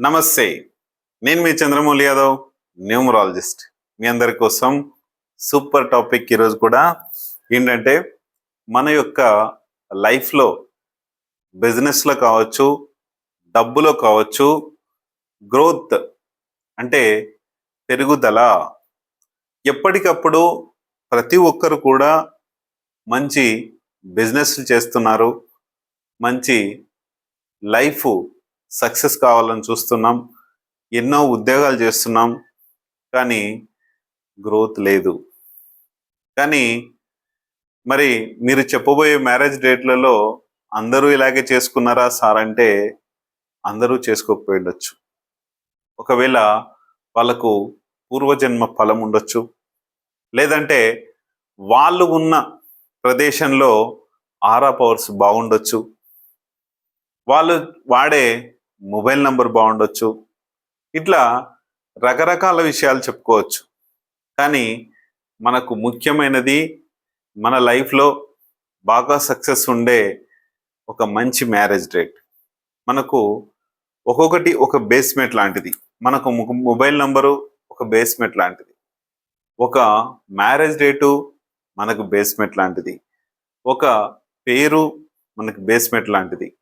నమస్తే. నేను మీ చంద్రమౌళి యాదవ్ న్యూమరాలజిస్ట్. మీ అందరి కోసం సూపర్ టాపిక్ ఈరోజు కూడా ఏంటంటే మన యొక్క లైఫ్లో బిజినెస్లో కావచ్చు డబ్బులో కావచ్చు గ్రోత్ అంటే పెరుగుదల. ఎప్పటికప్పుడు ప్రతి ఒక్కరు కూడా మంచి బిజినెస్ చేస్తున్నారు మంచి లైఫ్ సక్సెస్ కావాలని చూస్తున్నాం. ఎన్నో ఉద్యోగాలు చేస్తున్నాం. కానీ గ్రోత్ లేదు. కానీ మరి మీరు చెప్పబోయే మ్యారేజ్ డేట్లలో అందరూ ఇలాగే చేసుకున్నారా? సార్ అంటే అందరూ చేసుకోకపోయి ఉండొచ్చు. ఒకవేళ వాళ్ళకు పూర్వజన్మ ఫలం ఉండొచ్చు. లేదంటే వాళ్ళు ఉన్న ప్రదేశంలో ఆరా పవర్స్ బాగుండొచ్చు. వాళ్ళు వాడే మొబైల్ నంబర్ బాగుండొచ్చు. ఇట్లా రకరకాల విషయాలు చెప్పుకోవచ్చు. కానీ మనకు ముఖ్యమైనది మన లైఫ్లో బాగా సక్సెస్ ఉండే ఒక మంచి మ్యారేజ్ డేట్. మనకు ఒక్కొక్కటి ఒక బేస్మెంట్ లాంటిది. మనకు మొబైల్ నంబరు ఒక బేస్మెంట్ లాంటిది. ఒక మ్యారేజ్ డేటు మనకు బేస్మెంట్ లాంటిది. ఒక పేరు మనకు బేస్మెంట్ లాంటిది.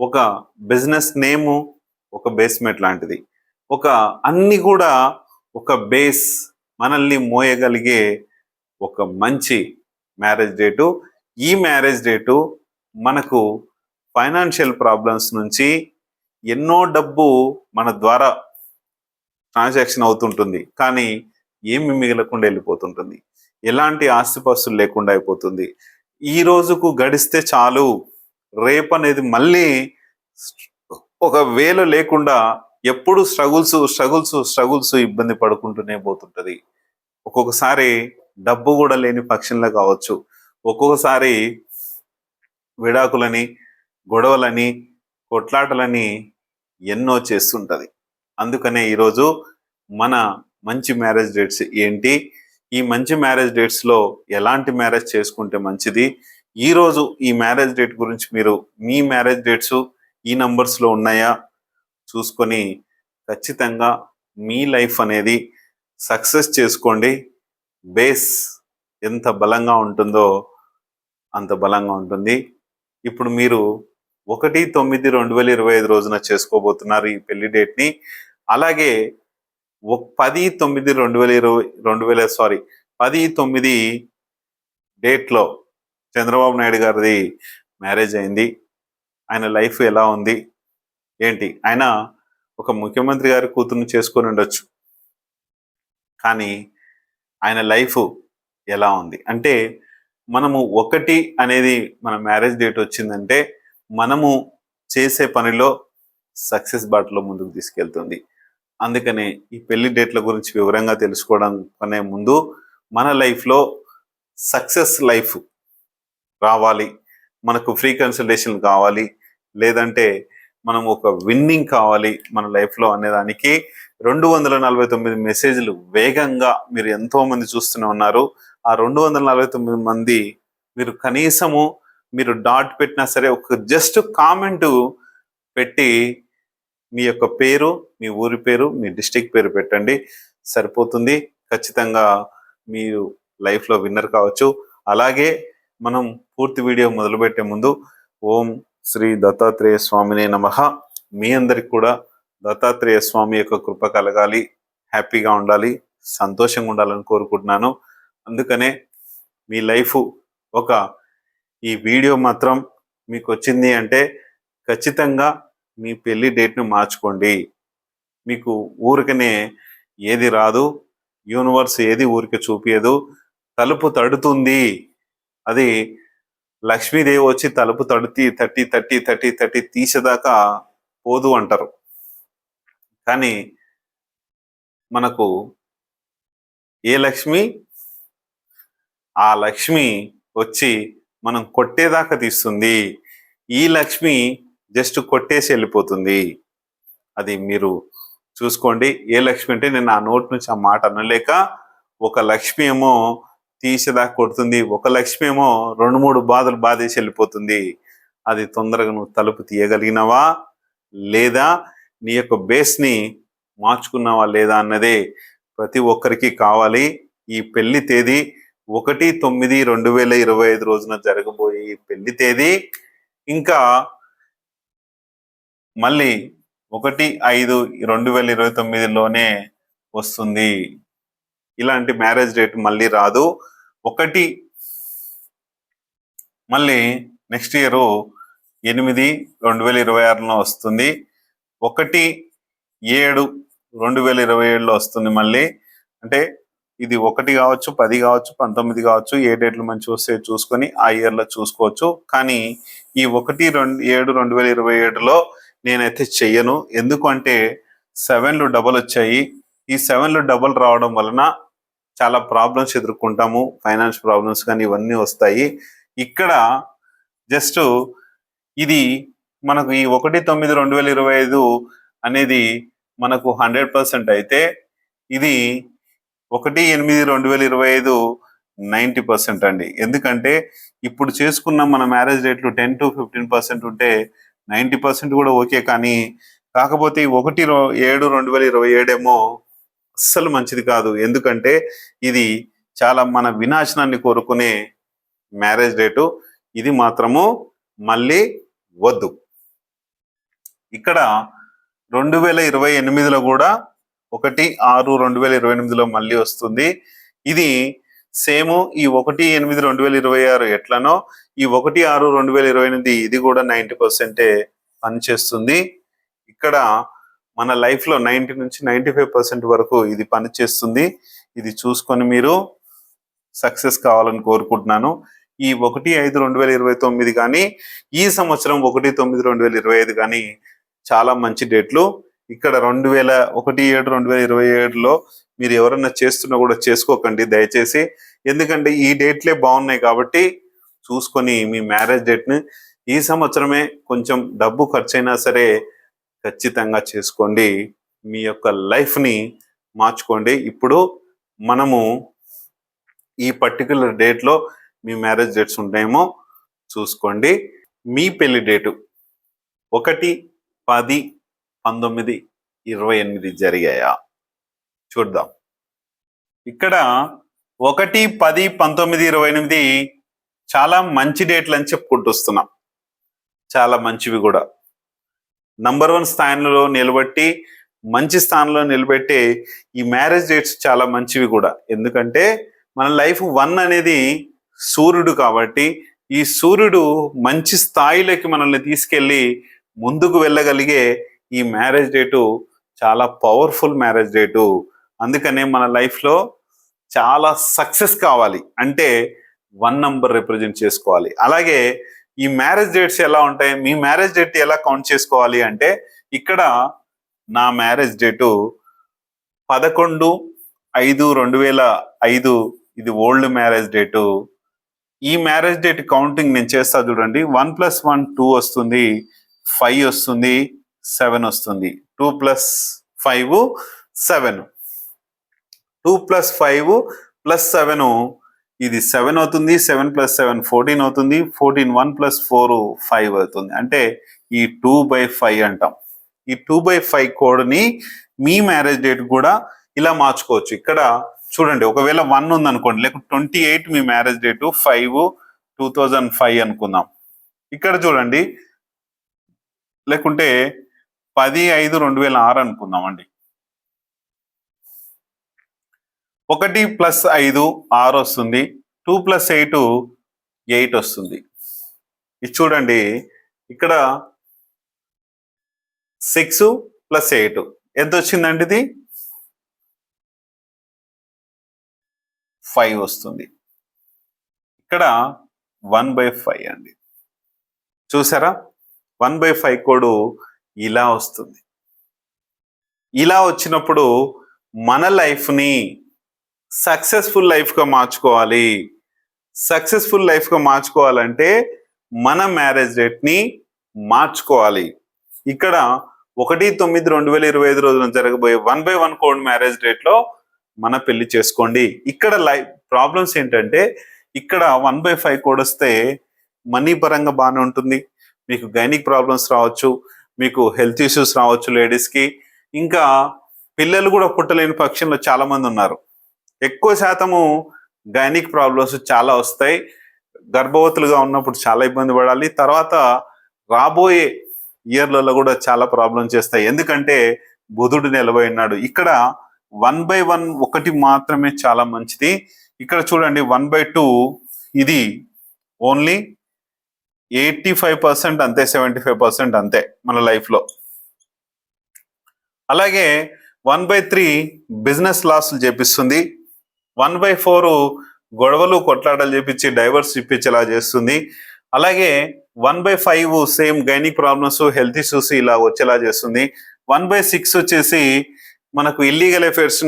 ఒక బిజినెస్ నేము ఒక బేస్మెంట్ లాంటిది. ఒక అన్ని కూడా ఒక బేస్ మనల్ని మోయగలిగే ఒక మంచి మ్యారేజ్ డేటు ఈ మ్యారేజ్ డేటు మనకు ఫైనాన్షియల్ ప్రాబ్లమ్స్ నుంచి ఎన్నో డబ్బు మన ద్వారా ట్రాన్సాక్షన్ అవుతుంటుంది. కానీ ఏమి మిగలకుండా వెళ్ళిపోతుంటుంది. ఎలాంటి ఆస్తిపాస్తులు లేకుండా అయిపోతుంది. ఈ రోజుకు గడిస్తే చాలు. రేపు అనేది మళ్ళీ ఒక వేల లేకుండా ఎప్పుడు స్ట్రగుల్స్ స్ట్రగుల్స్ స్ట్రగుల్స్ ఇబ్బంది పడుకుంటూనే పోతుంటుంది. ఒక్కొక్కసారి డబ్బు కూడా లేని పక్షంలో కావచ్చు. ఒక్కొక్కసారి విడాకులని గొడవలని కొట్లాటలని ఎన్నో చేస్తుంటుంది. అందుకనే ఈరోజు మన మంచి మ్యారేజ్ డేట్స్ ఏంటి? ఈ మంచి మ్యారేజ్ డేట్స్లో ఎలాంటి మ్యారేజ్ చేసుకుంటే మంచిది? ఈరోజు ఈ మ్యారేజ్ డేట్ గురించి మీరు మీ మ్యారేజ్ డేట్స్ ఈ నంబర్స్లో ఉన్నాయా? చూసుకొని ఖచ్చితంగా మీ లైఫ్ అనేది సక్సెస్ చేసుకోండి. బేస్ ఎంత బలంగా ఉంటుందో అంత బలంగా ఉంటుంది. ఇప్పుడు మీరు ఒకటి తొమ్మిది రెండు వేల ఇరవై ఐదు రోజున చేసుకోబోతున్నారు ఈ పెళ్ళి డేట్ని అలాగే పది తొమ్మిది రెండు వేల ఇరవై రెండు వేల సారీ పది తొమ్మిది డేట్లో చంద్రబాబు నాయుడు గారిది మ్యారేజ్ అయింది. ఆయన లైఫ్ ఎలా ఉంది? ఏంటి? ఆయన ఒక ముఖ్యమంత్రి గారి కూతురుని చేసుకొని ఉండొచ్చు. కానీ ఆయన లైఫ్ ఎలా ఉంది? అంటే మనము ఒకటి అనేది మన మ్యారేజ్ డేట్ వచ్చిందంటే మనము చేసే పనిలో సక్సెస్ బాటలో ముందుకు తీసుకెళ్తుంది. అందుకనే ఈ పెళ్ళి డేట్ల గురించి వివరంగా తెలుసుకోవడం అనే ముందు మన లైఫ్లో సక్సెస్ లైఫ్ రావాలి. మనకు ఫ్రీ కన్సల్టేషన్ కావాలి. లేదంటే మనం ఒక విన్నింగ్ కావాలి మన లైఫ్లో అనేదానికి రెండు వందల నలభై తొమ్మిది మెసేజ్లు వేగంగా మీరు ఎంతో మంది చూస్తూనే ఉన్నారు. ఆ రెండు వందల నలభై తొమ్మిది మంది మీరు కనీసము మీరు డాట్ పెట్టినా సరే ఒక జస్ట్ కామెంట్ పెట్టి మీ యొక్క పేరు మీ ఊరి పేరు మీ డిస్టిక్ పేరు పెట్టండి. సరిపోతుంది. ఖచ్చితంగా మీరు లైఫ్లో విన్నర్ కావచ్చు. అలాగే మనం పూర్తి వీడియో మొదలుపెట్టే ముందు ఓం శ్రీ దత్తాత్రేయ స్వామినే నమ. మీ అందరికి కూడా దత్తాత్రేయ స్వామి యొక్క కృప కలగాలి హ్యాపీగా ఉండాలి సంతోషంగా ఉండాలని కోరుకుంటున్నాను. అందుకనే మీ లైఫ్ ఒక ఈ వీడియో మాత్రం మీకు వచ్చింది అంటే ఖచ్చితంగా మీ పెళ్ళి డేట్ను మార్చుకోండి. మీకు ఊరికనే ఏది రాదు యూనివర్స్ ఏది ఊరికే చూపించదు తలుపు తడుతుంది. అది లక్ష్మీదేవి వచ్చి తలుపు తడుతి తట్టి తట్టి తట్టి తట్టి తీసేదాకా పోదు అంటారు. కానీ మనకు ఏ లక్ష్మి? ఆ లక్ష్మి వచ్చి మనం కొట్టేదాకా తీస్తుంది. ఈ లక్ష్మి జస్ట్ కొట్టేసి వెళ్ళిపోతుంది. అది మీరు చూసుకోండి. ఏ లక్ష్మి అంటే నేను ఆ నోట్ నుంచి ఆ మాట అనలేక ఒక లక్ష్మి ఏమో తీసేదాకా కొడుతుంది. ఒక లక్ష్మి ఏమో రెండు మూడు బాధలు బాధేసి వెళ్ళిపోతుంది. అది తొందరగా నువ్వు తలుపు తీయగలిగినవా? లేదా నీ యొక్క బేస్ని మార్చుకున్నావా లేదా అన్నదే ప్రతి ఒక్కరికి కావాలి. ఈ పెళ్ళి తేదీ ఒకటి తొమ్మిది రెండు వేల ఇరవై ఐదు రోజున జరగబోయే ఈ పెళ్ళి తేదీ ఇంకా మళ్ళీ ఒకటి ఐదు రెండు వేల ఇరవై తొమ్మిదిలోనే వస్తుంది. ఇలాంటి మ్యారేజ్ డేట్ మళ్ళీ రాదు. ఒకటి. మళ్ళీ నెక్స్ట్ ఇయర్ ఎనిమిది రెండు వేల ఇరవై ఆరులో వస్తుంది. ఒకటి ఏడు రెండు వేల ఇరవై ఏడులో వస్తుంది మళ్ళీ. అంటే ఇది ఒకటి కావచ్చు పది కావచ్చు పంతొమ్మిది కావచ్చు ఏ డేట్లు మంచి వస్తే చూసుకొని ఆ ఇయర్లో చూసుకోవచ్చు. కానీ ఈ ఒకటి రెండు ఏడు రెండు వేల ఇరవై ఏడులో నేనైతే చెయ్యను. ఎందుకు అంటే సెవెన్లు డబల్ వచ్చాయి. ఈ సెవెన్లు డబల్ రావడం వలన చాలా ప్రాబ్లమ్స్ ఎదుర్కొంటాము ఫైనాన్స్ ప్రాబ్లమ్స్ కానీ ఇవన్నీ వస్తాయి. ఇక్కడ జస్ట్ ఇది మనకు ఈ ఒకటి తొమ్మిది రెండు వేల ఇరవై ఐదు అనేది మనకు హండ్రెడ్ పర్సెంట్ అయితే ఇది ఒకటి ఎనిమిది రెండు వేల ఇరవై ఐదు నైంటీ పర్సెంట్ అండి. ఎందుకంటే ఇప్పుడు చేసుకున్న మన మ్యారేజ్ రేట్లు టెన్ టు ఫిఫ్టీన్ పర్సెంట్ ఉంటే నైంటీ పర్సెంట్ కూడా ఓకే కానీ కాకపోతే ఒకటి రో- ఏడు రెండు వేల ఇరవై ఏడేమో అస్సలు మంచిది కాదు. ఎందుకంటే ఇది చాలా మన వినాశనాన్ని కోరుకునే మ్యారేజ్ డేటు. ఇది మాత్రము మళ్ళీ వద్దు. ఇక్కడ రెండు వేల ఇరవై ఎనిమిదిలో కూడా ఒకటి ఆరు రెండు వేల ఇరవై ఎనిమిదిలో మళ్ళీ వస్తుంది. ఇది సేమ్ ఈ ఒకటి ఎనిమిది రెండు వేల ఇరవై ఆరు ఎట్లనో ఈ ఒకటి ఆరు రెండు వేల ఇరవై ఎనిమిది ఇది కూడా నైంటీ పర్సెంటే పనిచేస్తుంది. ఇక్కడ మన లైఫ్లో నైంటీ నుంచి నైంటీ ఫైవ్ పర్సెంట్ వరకు ఇది పనిచేస్తుంది ఇది చూసుకొని మీరు సక్సెస్ కావాలని కోరుకుంటున్నాను. ఈ ఒకటి ఐదు రెండు వేల ఇరవై తొమ్మిది కానీ ఈ సంవత్సరం ఒకటి తొమ్మిది రెండు వేల ఇరవై ఐదు కానీ చాలా మంచి డేట్లు. ఇక్కడ రెండు వేల ఒకటి ఏడు రెండు వేల ఇరవై ఏడులో మీరు ఎవరన్నా చేస్తున్నా కూడా చేసుకోకండి దయచేసి. ఎందుకంటే ఈ డేట్లే బాగున్నాయి కాబట్టి చూసుకొని మీ మ్యారేజ్ డేట్ని ఈ సంవత్సరమే కొంచెం డబ్బు ఖర్చు అయినా సరే ఖచ్చితంగా చేసుకోండి. మీ యొక్క లైఫ్ని మార్చుకోండి. ఇప్పుడు మనము ఈ పర్టికులర్ డేట్లో మీ మ్యారేజ్ డేట్స్ ఉంటాయేమో చూసుకోండి. మీ పెళ్ళి డేటు ఒకటి పది పంతొమ్మిది ఇరవై ఎనిమిది జరిగాయా? చూద్దాం. ఇక్కడ ఒకటి పది పంతొమ్మిది ఇరవై ఎనిమిది చాలా మంచి డేట్లు అని చెప్పుకుంటూ వస్తున్నాం. చాలా మంచివి కూడా. నంబర్ వన్ స్థానంలో నిలబెట్టి మంచి స్థానంలో నిలబెట్టి ఈ మ్యారేజ్ డేట్స్ చాలా మంచివి కూడా. ఎందుకంటే మన లైఫ్ వన్ అనేది సూర్యుడు కాబట్టి ఈ సూర్యుడు మంచి స్థాయిలోకి మనల్ని తీసుకెళ్ళి ముందుకు వెళ్ళగలిగే ఈ మ్యారేజ్ డేటు చాలా పవర్ఫుల్ మ్యారేజ్ డేటు అందుకనే మన లైఫ్లో చాలా సక్సెస్ కావాలి. అంటే వన్ నంబర్ రిప్రజెంట్ చేసుకోవాలి. అలాగే ఈ మ్యారేజ్ డేట్స్ ఎలా ఉంటాయి? మీ మ్యారేజ్ డేట్ ఎలా కౌంట్ చేసుకోవాలి అంటే ఇక్కడ నా మ్యారేజ్ డేటు పదకొండు ఐదు రెండు వేల ఐదు ఇది ఓల్డ్ మ్యారేజ్ డేటు ఈ మ్యారేజ్ డేట్ కౌంటింగ్ నేను చేస్తా చూడండి. వన్ ప్లస్ వన్ టూ వస్తుంది. ఫైవ్ వస్తుంది. సెవెన్ వస్తుంది. Two plus five seven two plus five plus seven ఇది సెవెన్ అవుతుంది సెవెన్ ప్లస్ సెవెన్ ఫోర్టీన్ అవుతుంది fourteen one plus four five అవుతుంది. అంటే ఈ టూ బై ఫైవ్ అంటాం. ఈ టూ బై ఫైవ్ కోడ్ని మీ మ్యారేజ్ డేట్ కూడా ఇలా మార్చుకోవచ్చు. ఇక్కడ చూడండి ఒకవేళ వన్ ఉంది అనుకోండి లేకుంటే ట్వంటీ ఎయిట్ మీ marriage date five two thousand five అనుకుందాం. ఇక్కడ చూడండి లేకుంటే పది ఐదు రెండు వేల ఆరు అనుకుందాం అండి. ఒకటి ప్లస్ ఐదు ఆరు వస్తుంది. టూ ప్లస్ ఎయిట్ ఎయిట్ వస్తుంది. ఇది చూడండి. ఇక్కడ సిక్స్ ప్లస్ ఎయిట్. ఎంత వచ్చిందండి ఇది? ఫైవ్ వస్తుంది. ఇక్కడ వన్ బై ఫైవ్ అండి. చూసారా? వన్ బై ఫైవ్ కోడ్ ఇలా వస్తుంది. ఇలా వచ్చినప్పుడు మన లైఫ్ని సక్సెస్ఫుల్ లైఫ్గా మార్చుకోవాలి. సక్సెస్ఫుల్ లైఫ్గా మార్చుకోవాలంటే మన మ్యారేజ్ డేట్ని మార్చుకోవాలి. ఇక్కడ ఒకటి తొమ్మిది రెండు వేల ఇరవై ఐదు రోజున జరగబోయే one by one code marriage డేట్లో మన పెళ్ళి చేసుకోండి. ఇక్కడ లైఫ్ ప్రాబ్లమ్స్ ఏంటంటే ఇక్కడ వన్ బై ఫైవ్ కోడ్ వస్తే మనీ పరంగా బాగానే ఉంటుంది. మీకు గైనిక్ ప్రాబ్లమ్స్ రావచ్చు మీకు హెల్త్ ఇష్యూస్ రావచ్చు లేడీస్కి. ఇంకా పిల్లలు కూడా పుట్టలేని పక్షంలో చాలామంది ఉన్నారు. ఎక్కువ శాతము గైనిక్ ప్రాబ్లమ్స్ చాలా వస్తాయి. గర్భవతులుగా ఉన్నప్పుడు చాలా ఇబ్బంది పడాలి. తర్వాత రాబోయే ఇయర్లలో కూడా చాలా ప్రాబ్లం చేస్తాయి. ఎందుకంటే బుధుడు నిలబడి ఉన్నాడు. ఇక్కడ వన్ బై వన్ ఒకటి మాత్రమే చాలా మంచిది. ఇక్కడ చూడండి వన్ బై టూ ఇది ఓన్లీ ఎయిటీ ఫైవ్ పర్సెంట్ అంతే సెవెంటీ ఫైవ్ పర్సెంట్ అంతే మన లైఫ్లో. అలాగే వన్ బై త్రీ బిజినెస్ లాస్లు చేపిస్తుంది. వన్ బై ఫోర్ గొడవలు కొట్లాటలు చేపించి డైవర్స్ ఇప్పించేలా చేస్తుంది. అలాగే one by five same gynaec problems health issues ఇలా వచ్చేలా చేస్తుంది. వన్ బై సిక్స్ వచ్చేసి మనకు ఇల్లీగల్ అఫైర్స్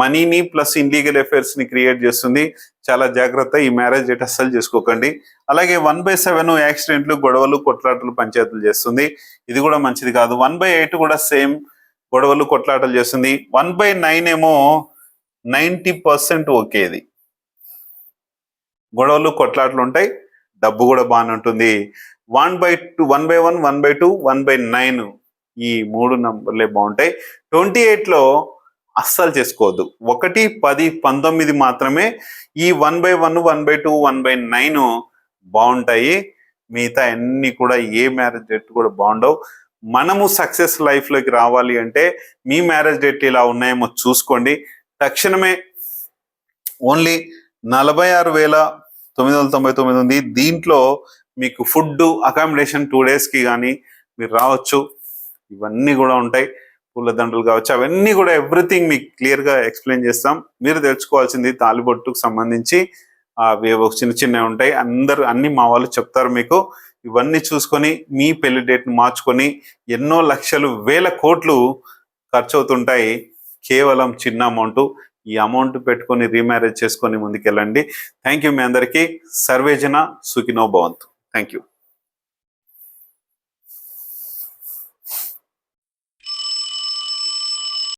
మనీని ప్లస్ ఇల్లీగల్ అఫైర్స్ క్రియేట్ చేస్తుంది. చాలా జాగ్రత్త ఈ మ్యారేజ్ డేట్ అస్సలు చేసుకోకండి. అలాగే వన్ బై సెవెన్ యాక్సిడెంట్లు గొడవలు కొట్లాటలు పంచాయతీలు చేస్తుంది. ఇది కూడా మంచిది కాదు. వన్ బై ఎయిట్ కూడా సేమ్ గొడవలు కొట్లాటలు చేస్తుంది. వన్ బై నైన్ ఏమో నైంటీ పర్సెంట్ ఓకే ఇది గొడవలు కొట్లాట్లు ఉంటాయి. డబ్బు కూడా బాగానే ఉంటుంది. One by two one by one one by two one by nine ఈ మూడు నంబర్లే బాగుంటాయి. ట్వంటీ ఎయిట్లో అస్సలు చేసుకోవద్దు. ఒకటి పది పంతొమ్మిది మాత్రమే ఈ one by one one by two one by nine బాగుంటాయి. మిగతా అన్ని కూడా ఏ మ్యారేజ్ డేట్ కూడా బాగుండవు. మనము సక్సెస్ లైఫ్లోకి రావాలి అంటే మీ మ్యారేజ్ డేట్ ఇలా ఉన్నాయేమో చూసుకోండి. తక్షణమే ఓన్లీ నలభై ఆరు వేల తొమ్మిది వందల తొంభై తొమ్మిది ఉంది. దీంట్లో మీకు ఫుడ్ అకామిడేషన్ టూ డేస్కి కానీ మీరు రావచ్చు. ఇవన్నీ కూడా ఉంటాయి. పూలదండ్రులు కావచ్చు. అవన్నీ కూడా ఎవ్రీథింగ్ మీకు క్లియర్గా ఎక్స్ప్లెయిన్ చేస్తాం. మీరు తెలుసుకోవాల్సింది తాలిబొట్టుకు సంబంధించి. అవి ఏవో చిన్న చిన్నవి ఉంటాయి. అందరు అన్ని మా వాళ్ళు చెప్తారు మీకు. ఇవన్నీ చూసుకొని మీ పెళ్ళి డేట్ని మార్చుకొని ఎన్నో లక్షలు వేల కోట్లు ఖర్చు అవుతుంటాయి కేవలం చిన్న అమౌంట్ ఈ అమౌంట్ పెట్టుకొని రీమ్యారేజ్ చేసుకొని ముందుకెళ్ళండి. థ్యాంక్ యూ మీ అందరికీ. సర్వేజన సుఖినో భవంతు. Thank you